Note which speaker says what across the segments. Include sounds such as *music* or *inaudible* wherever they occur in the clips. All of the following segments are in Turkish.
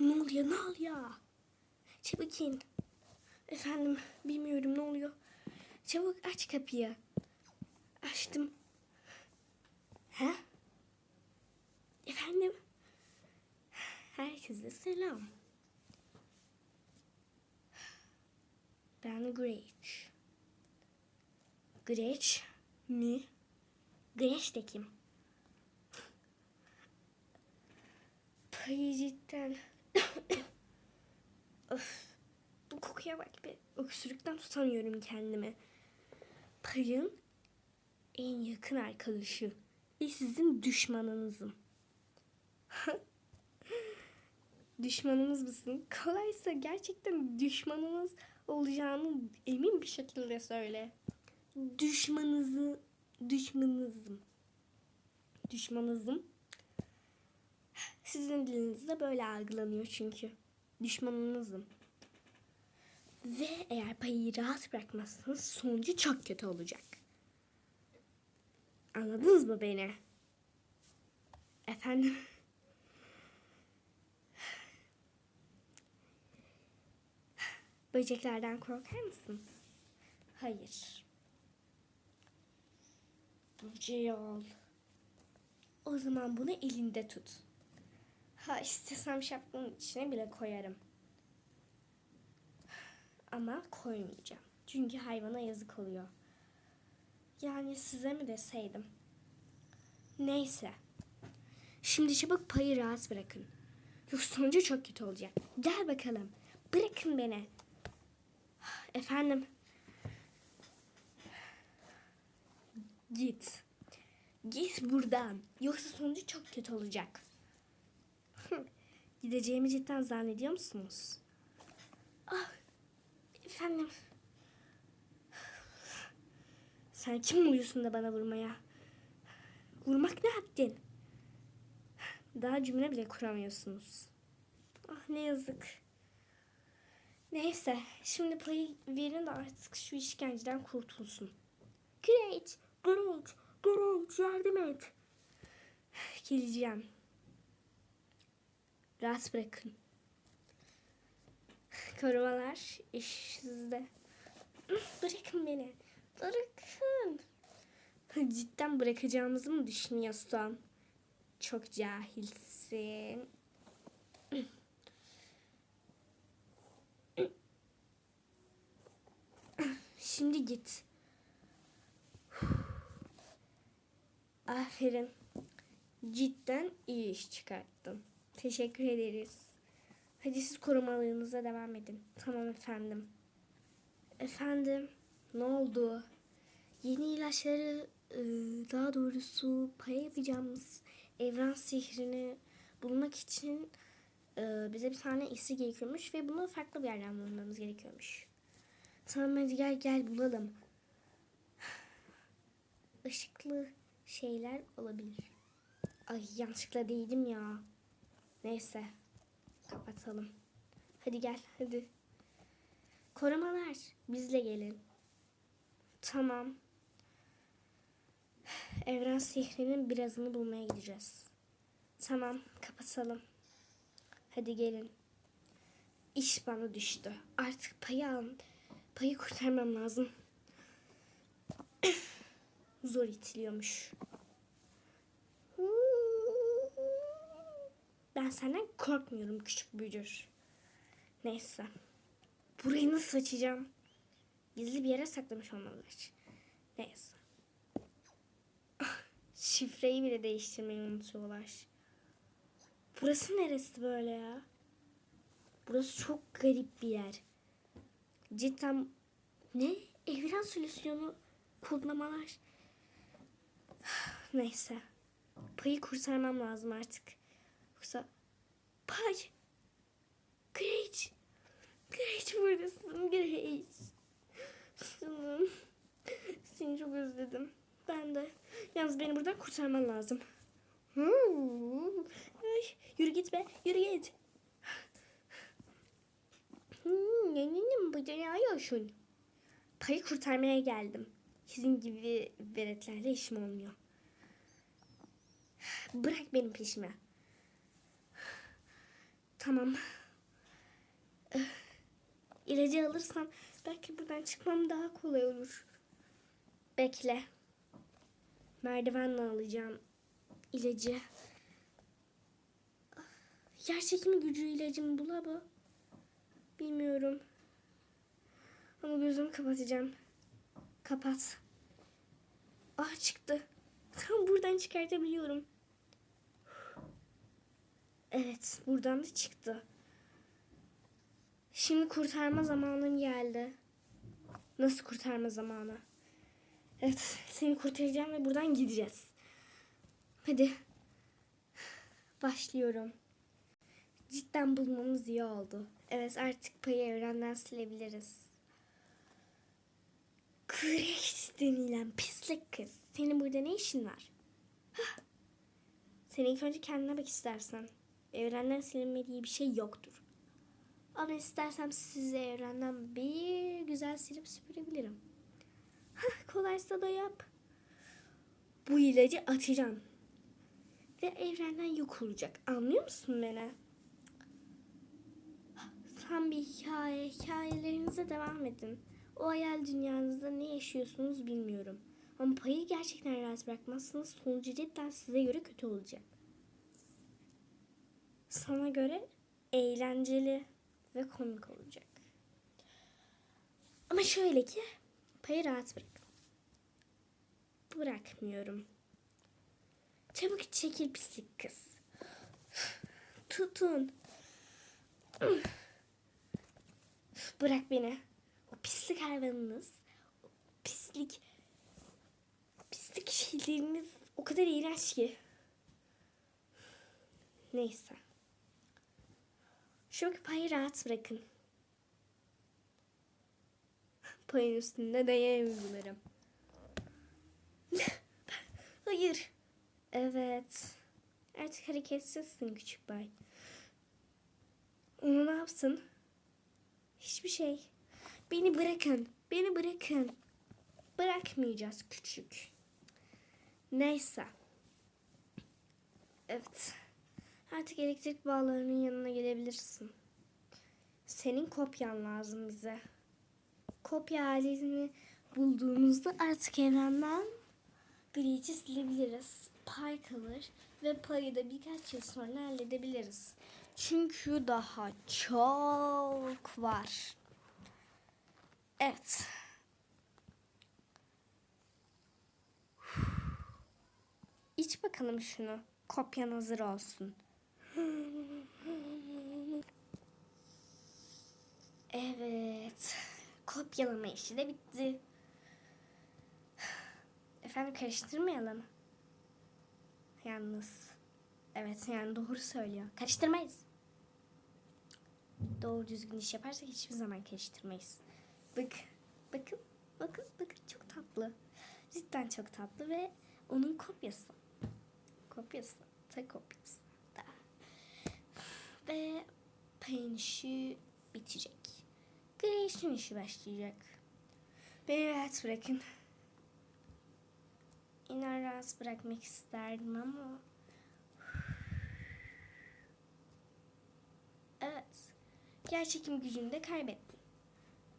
Speaker 1: Ne oluyor ne oluyor? Çabuk in. Efendim bilmiyorum ne oluyor. Çabuk aç kapıyı. Açtım. Ha? Efendim? Herkese selam. Ben Gretch. Gretch mi? Gretch de kim? Payı. Of. Bu kokuya bak be. Öksürükten tutamıyorum kendimi. Payın en yakın arkadaşı. Ve sizin düşmanınızım. *laughs* Düşmanımız mısın? Kolaysa gerçekten düşmanımız olacağını emin bir şekilde söyle. Düşmanınızı, düşmanınızım. Düşmanınızım. Sizin dilinizde böyle algılanıyor çünkü. Düşmanınızım. Ve eğer payı rahat bırakmazsanız sonucu çok kötü olacak. Anladınız mı beni? Efendim? Böceklerden korkar mısın? Hayır. Böceği al. O zaman bunu elinde tut. Ha istesem şapkanın içine bile koyarım. Ama koymayacağım. Çünkü hayvana yazık oluyor. Yani size mi deseydim? Neyse. Şimdi çabuk payı rahat bırakın. Yoksa sonucu çok kötü olacak. Gel bakalım. Bırakın beni. Efendim. Git. Git buradan. Yoksa sonucu çok kötü olacak. Gideceğimi cidden zannediyor musunuz? Ah, efendim. Sen kim oluyorsun da bana vurmaya? Vurmak ne haddin? Daha cümle bile kuramıyorsunuz. Ah ne yazık. Neyse, şimdi payı verin de artık şu işkenceden kurtulsun. Great, great, great, yardım et. Geleceğim. Rahat bırakın. Korumalar, iş sizde. Bırakın beni. Bırakın. Cidden bırakacağımızı mı düşünüyorsun? Çok cahilsin. Şimdi git. Aferin. Cidden iyi iş çıkarttın. Teşekkür ederiz. Hadi siz korumalarınıza devam edin. Tamam efendim. Efendim, ne oldu? Yeni ilaçları, e, daha doğrusu pay yapacağımız evren sihrini bulmak için e, bize bir tane iksir gerekiyormuş ve bunu farklı bir yerden bulmamız gerekiyormuş. Tamam hadi gel gel bulalım. Işıklı şeyler olabilir. Ay yanlışlıkla değdim ya. Neyse. Kapatalım. Hadi gel hadi. Korumalar bizle gelin. Tamam. Evren sihrinin birazını bulmaya gideceğiz. Tamam kapatalım. Hadi gelin. İş bana düştü. Artık payı al. Payı kurtarmam lazım. *coughs* Zor itiliyormuş. Ben senden korkmuyorum küçük bücür. Neyse. Burayı nasıl açacağım? Gizli bir yere saklamış olmalılar. Neyse. *laughs* Şifreyi bile değiştirmeyi unutuyorlar. Burası neresi böyle ya? Burası çok garip bir yer. Cidden ne? Evren solüsyonu kodlamalar. *sighs* Neyse. Payı kurtarmam lazım artık. Yoksa pay. Great. Great buradasın Great. Canım. Seni çok özledim. Ben de. Yalnız beni buradan kurtarman lazım. Hmm. Ay, yürü git be. Yürü git. Hmm, burada ne arıyorsun? Payı kurtarmaya geldim. Sizin gibi veletlerle işim olmuyor. Bırak benim peşime. Tamam. Eh, İlacı alırsam belki buradan çıkmam daha kolay olur. Bekle. Merdivenle alacağım ilacı. Yer çekimi gücü ilacım bula bu. Bilmiyorum. Ama gözümü kapatacağım. Kapat. Ah çıktı. Tam buradan çıkartabiliyorum. Evet, buradan da çıktı. Şimdi kurtarma zamanım geldi. Nasıl kurtarma zamanı? Evet, seni kurtaracağım ve buradan gideceğiz. Hadi. Başlıyorum. Cidden bulmamız iyi oldu. Evet, artık payı evrenden silebiliriz. Kreş denilen pislik kız. Senin burada ne işin var? Hah. Sen ilk önce kendine bak istersen. Evrenden silinmediği bir şey yoktur. Ama istersem sizi evrenden bir güzel silip süpürebilirim. Kolaysa da yap. Bu ilacı atacağım. Ve evrenden yok olacak. Anlıyor musun beni? Sen bir hikaye, hikayelerinize devam edin. O hayal dünyanızda ne yaşıyorsunuz bilmiyorum. Ama payı gerçekten rahat bırakmazsanız sonucu cidden size göre kötü olacak. Sana göre eğlenceli ve komik olacak. Ama şöyle ki payı rahat bırakın. Bırakmıyorum. Çabuk çekil pislik kız. Tutun. Bırak beni. O pislik hayvanınız, o pislik, pislik şeyleriniz o kadar iğrenç ki. Neyse. Şu payı rahat bırakın. *laughs* Payın üstünde dayanabilirim. *laughs* Hayır. Evet. Artık hareketsizsin küçük bay. Onu ne yapsın? Hiçbir şey. Beni bırakın. Beni bırakın. Bırakmayacağız küçük. Neyse. Evet. Artık elektrik bağlarının yanına gelebilirsin. Senin kopyan lazım bize. Kopya halini bulduğumuzda artık evrenden Glitch'i silebiliriz. Pay kalır ve payı da birkaç yıl sonra halledebiliriz. Çünkü daha çok var. Evet. İç bakalım şunu. Kopyan hazır olsun. Evet. Kopyalama işi de bitti. Efendim karıştırmayalım. Yalnız. Evet yani doğru söylüyor. Karıştırmayız. Doğru düzgün iş yaparsak hiçbir zaman karıştırmayız. Bak, bakın, bakın, bakın çok tatlı. Cidden çok tatlı ve onun kopyası. Kopyası, ta kopyası. Ve payın işi bitecek. Grey'in işi başlayacak. Beni rahat bırakın. İnan rahat bırakmak isterdim ama... Evet. Gerçekim gücünü de kaybettin.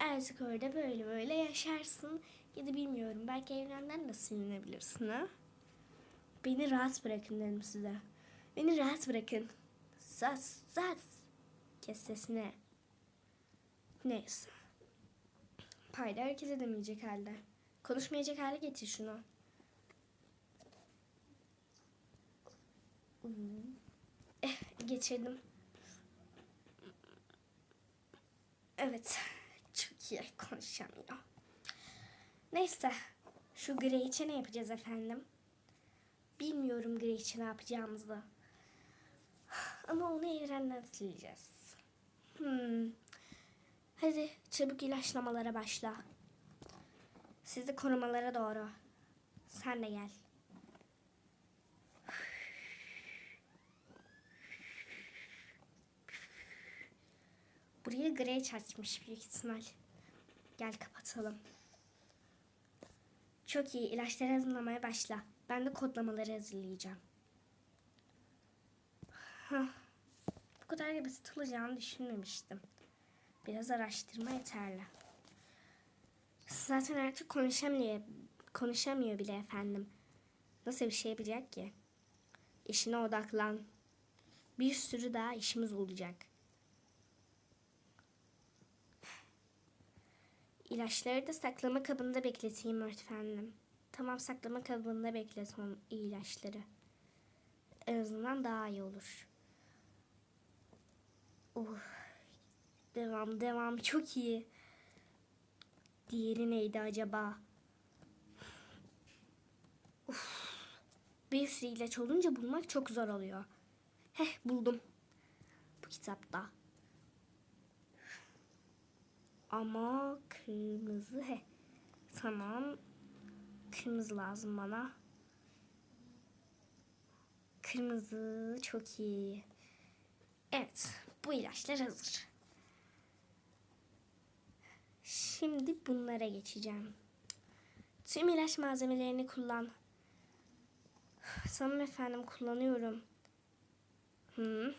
Speaker 1: Artık orada böyle böyle yaşarsın. Ya da bilmiyorum belki evrenden de silinebilirsin ha. Beni rahat bırakın dedim size. Beni rahat bırakın. Sas sas. Kes sesini. Neyse. Payda hareket edemeyecek halde. Konuşmayacak hale getir şunu. Eh, geçirdim. Evet. Çok iyi konuşamıyor. Neyse. Şu Grey'e ne yapacağız efendim? Bilmiyorum Grey'e ne yapacağımızı. Ama onu evrenden sileceğiz. Hmm. Hadi çabuk ilaçlamalara başla. Siz de korumalara doğru. Sen de gel. Buraya Grey açmış büyük ihtimal. Gel kapatalım. Çok iyi. İlaçları hazırlamaya başla. Ben de kodlamaları hazırlayacağım. Hah. Bu kadar da basit olacağını düşünmemiştim. Biraz araştırma yeterli. Zaten artık konuşamıyor, konuşamıyor bile efendim. Nasıl bir şey yapacak ki? İşine odaklan. Bir sürü daha işimiz olacak. İlaçları da saklama kabında bekleteyim efendim. Tamam saklama kabında beklet o ilaçları. En azından daha iyi olur. Oh. Devam devam çok iyi. Diğeri neydi acaba? Uf. Bir sürü ilaç olunca bulmak çok zor oluyor. Heh buldum. Bu kitapta. Ama kırmızı he. Tamam. Kırmızı lazım bana. Kırmızı çok iyi. Evet, bu ilaçlar hazır. Şimdi bunlara geçeceğim. Tüm ilaç malzemelerini kullan. Tamam efendim kullanıyorum. Hı.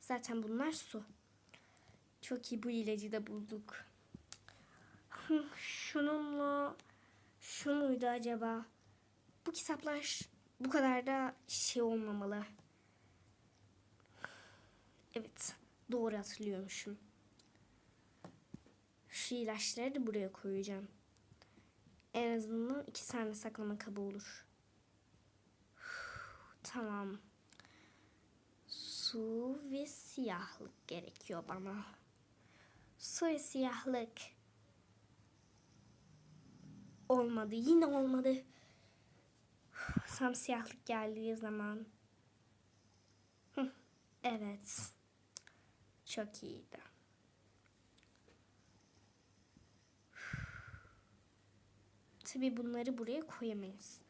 Speaker 1: Zaten bunlar su. Çok iyi bu ilacı da bulduk. *laughs* Şununla şu muydu acaba? Bu kitaplar bu kadar da şey olmamalı. Evet, doğru hatırlıyormuşum. Şu ilaçları da buraya koyacağım. En azından iki tane saklama kabı olur. Tamam. Su ve siyahlık gerekiyor bana. Su ve siyahlık. Olmadı. Yine olmadı. Tam siyahlık geldiği zaman. Evet. Çok iyiydi. Tabii bunları buraya koyamayız.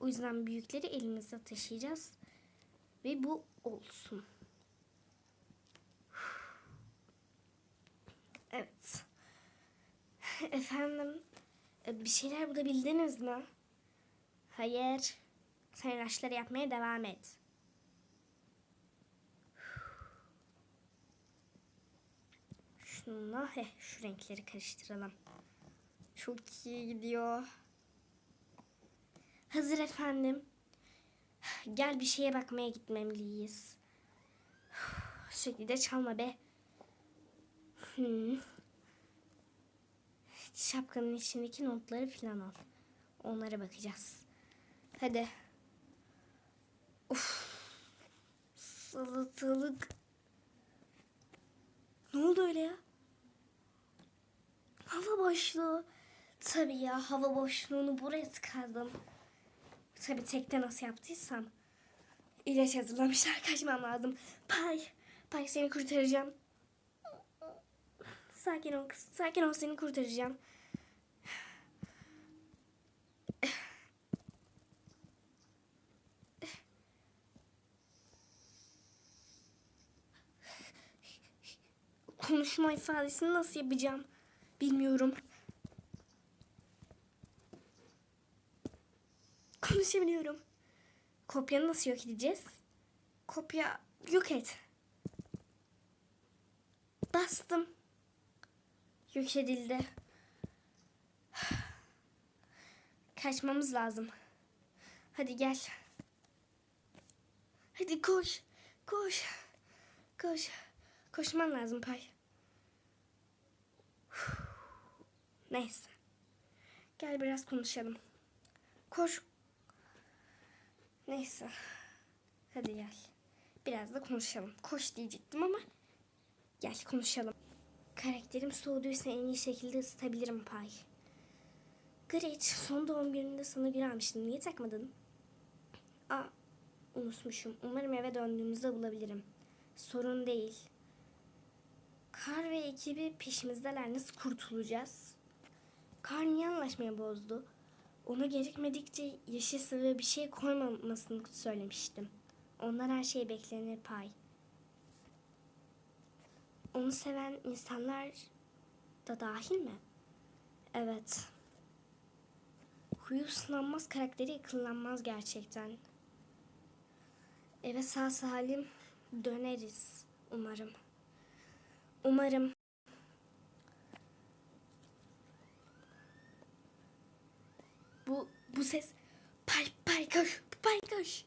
Speaker 1: O yüzden büyükleri elimizde taşıyacağız. Ve bu olsun. Evet. Efendim, e, bir şeyler bulabildiniz mi? Hayır. Sen ilaçları yapmaya devam et. Şununla heh, şu renkleri karıştıralım. Çok iyi gidiyor. Hazır efendim. Gel bir şeye bakmaya gitmemeliyiz. *sighs* Sürekli de çalma be. Hmm. Şapkanın içindeki notları falan al. Onlara bakacağız. Hadi. Of. Salatalık. Ne oldu öyle ya? Hava boşluğu. Tabii ya hava boşluğunu buraya tıkadım. Tabii tekte nasıl yaptıysam. İlaç hazırlamışlar *laughs* kaçmam lazım. Pay. Pay seni kurtaracağım. Sakin ol kız. Sakin ol seni kurtaracağım. Konuşma ifadesini nasıl yapacağım bilmiyorum. Konuşabiliyorum. Kopyanı nasıl yok edeceğiz? Kopya yok et. Bastım. Yok edildi. Kaçmamız lazım. Hadi gel. Hadi koş. Koş. Koş. Koşman lazım Pay. Neyse. Gel biraz konuşalım. Koş. Neyse. Hadi gel. Biraz da konuşalım. Koş diyecektim ama gel konuşalım. Karakterim soğuduysa en iyi şekilde ısıtabilirim Pay. Gretch, son doğum gününde sana gül almıştım. Niye takmadın? Aa, unutmuşum. Umarım eve döndüğümüzde bulabilirim. Sorun değil. Kar ve ekibi peşimizdeler. Nasıl kurtulacağız? Kar niye anlaşmayı bozdu? Ona gerekmedikçe yaşasın ve bir şey koymamasını söylemiştim. Onlar her şeyi beklenir pay. Onu seven insanlar da dahil mi? Evet. Huyu sınanmaz, karakteri yıkılanmaz gerçekten. Eve sağ salim Döneriz umarım. Umarım. Bu bu ses pay pay koş pay koş.